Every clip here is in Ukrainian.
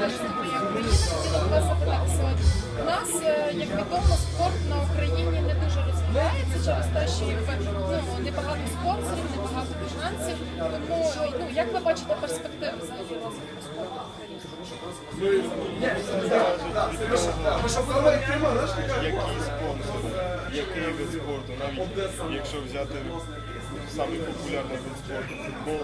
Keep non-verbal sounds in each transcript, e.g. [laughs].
У нас, як відомо, спорт на Україні не дуже розвивається через те, що ну, небагато спонсорів, небагато фінансів. Тому ну, як ви бачите перспективи взагалі розвитку спорту в Україні? Який вид спорту, навіть якщо взяти самий популярний вид спорту футбол,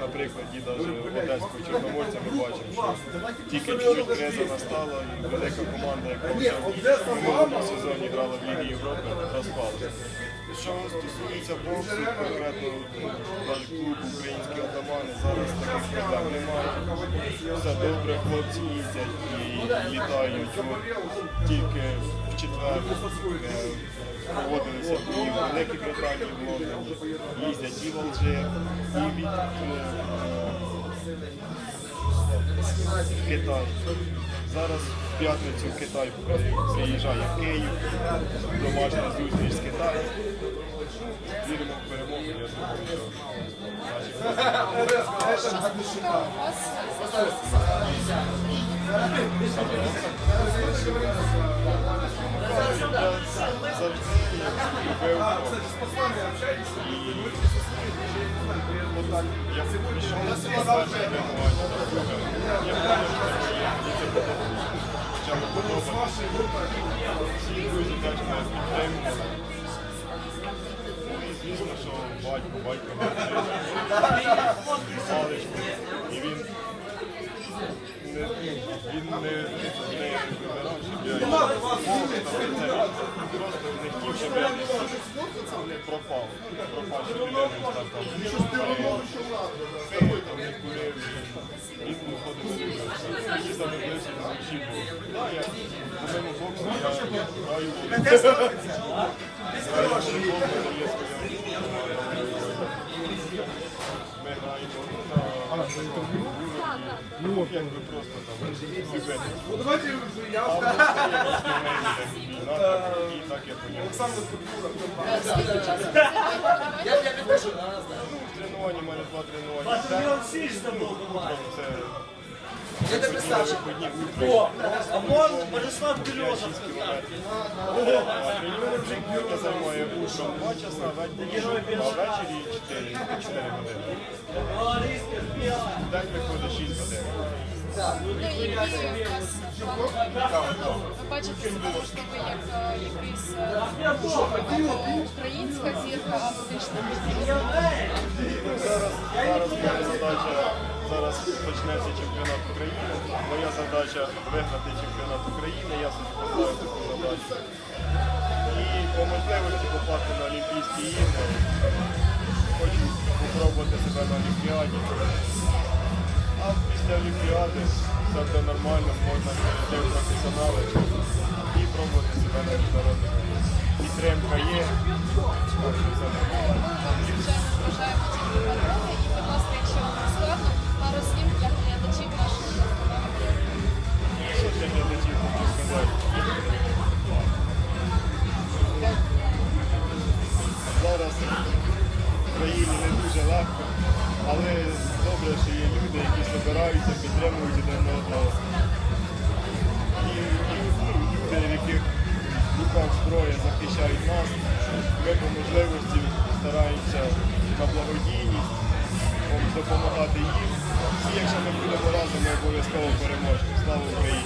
наприклад, навіть одеського чорноморця ми бачимо, що тільки чуть криза настала, і велика команда, яка в минулому сезоні грала в Лігі Європи, розпалася. Що стосується боксу, конкретно навіть клуб українські атамани, зараз таких проблем немає. Все добре, хлопці їздять і літають. Тільки в четвер е, проводилися і в Великій Британії, в Лондоні. Їздять і в Алжир, і е, в Китай. Зараз в п'ятницю в Китай приїжджає Київ, домашня зустріч з Китаєм. Віримо в перемогу, я думаю, що наші Любив Отак, я пішов на перше тренування, на друге. Я мені це подобається. Почало подобатися. Всі друзі теж мене підтримували. Ну і звісно, що батько, батько [laughs] паличку. І він не, він не, не вибирав, щоб. Просто не хотів, щоб я десь пропав. Пропав, щоб він не став там. Пив, курив. Він виходив на Мені саме ближче до душі я по моєму боксу я граю в волейбол. Граю в волейбол, в мене є своя ми граємо ну, на якби просто там. Ну давайте я в так я по ньому. сам до культура. скільки часу Ну, тренування, у мене два тренування. Це Я тебе вихідні утро. А вон Борислав Березов. Я займаю утром 2 часа, ввечері 4, 4 години. День виходить 6 годин. Ну, які у вас плани? Ви бачите себе можливо як е, якийсь е, українська зірка, або більш. Зараз, зараз моя задача, зараз почнеться чемпіонат України. Моя задача виграти чемпіонат України, я собі поставив таку задачу. І по можливості попасти на Олімпійські ігри. Себе на Олімпіаді. А після Олімпіади все буде нормально, можна перейти в професіонали і пробувати себе на міжнародних. Підтримка є. Так що все нормально. Добре, що є люди, які збираються, підтримують один одного. І, люди, в яких руках зброя захищають нас, ми по можливості стараємося на благодійність допомагати їм. І якщо ми будемо разом, ми обов'язково переможемо. Слава Україні!